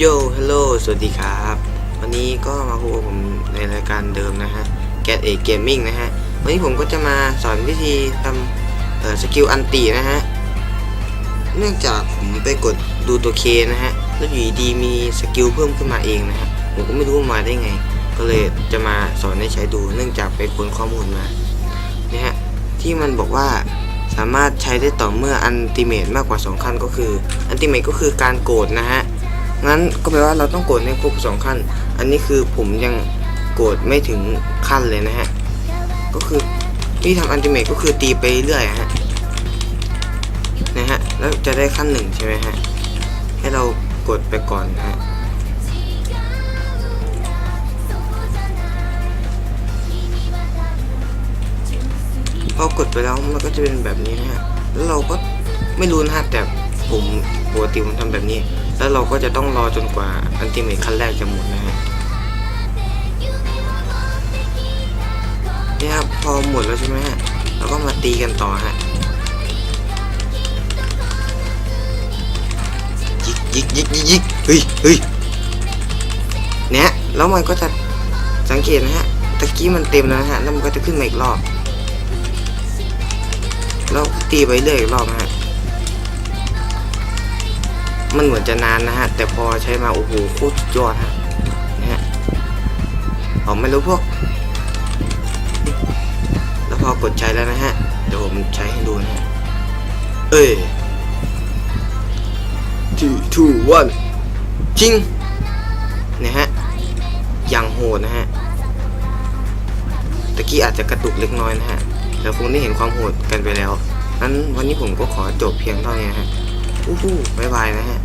โยฮัลโหล สวัสดีครับ วันนี้ก็มาพบกับผมในรายการเดิมนะฮะ Get A Gaming นะฮะ วันนี้ผมก็จะมาสอนวิธีทำสกิลอันตีนะฮะ เนื่องจากผมไปกดดูตัวเคนะฮะ แล้วอยู่ดีมีสกิลเพิ่มขึ้นมาเองนะฮะ ผมก็ไม่รู้มาได้ไง ก็เลยจะมาสอนให้ใช้ดู เนื่องจากไปค้นข้อมูลมานี่ยฮะ ที่มันบอกว่าสามารถใช้ได้ต่อเมื่ออันติเมตมากกว่า 2 ขั้นก็คือ อันติเมตก็คือการโกรธนะฮะ งั้นก็แปลว่าเราต้องกรธให้ครบสองขั้น อันนี้คือผมยังกรธไม่ถึงขั้นเลยนะฮะ ก็คือที่ทำอันติเมตก็คือตีไปเรื่อยๆฮะ นะฮะ แล้วจะได้ขั้นหนึ่งใช่ไหมฮะ ให้เรากดไปก่อนนะฮะพอกดไปแล้วมันก็จะเป็นแบบนี้นะฮะ แล้วเราก็ไม่รู้นะฮะ แต่ผมปกติผมทำแบบนี้ แล้วเราก็จะต้องรอจนกว่าอันติเมทขั้นแรกจะหมดนะฮะนี่ครับพอหมดแล้วใช่ไหมฮะเราก็มาตีกันต่อฮะยิกยิกยิกยิกยิกเฮ้ยเฮ้ยเนี่ยแล้วมันก็จะสังเกตนะฮะตะกี้มันเต็มแล้วนะฮะแล้วมันก็จะขึ้นมาอีกรอบแล้วตีไปเรื่อยอีกรอบฮะ มันเหมือนจะนานนะฮะ แต่พอใช้มาโอ้โหโคตรยอดฮะนะฮะผมไม่รู้พวก แล้วพอกดใช้แล้วนะฮะ เดี๋ยวผมใช้ให้ดูนะฮะ เอ้ยที่ทูวันจริงนะฮะ อย่างโหดนะฮะตะกี้อาจจะกระตุกเล็กน้อยนะฮะแต่คงได้เห็นความโหดกันไปแล้วนั้นวันนี้ผมก็ขอจบเพียงเท่านี้ฮะอู้หู้บายบายนะฮะ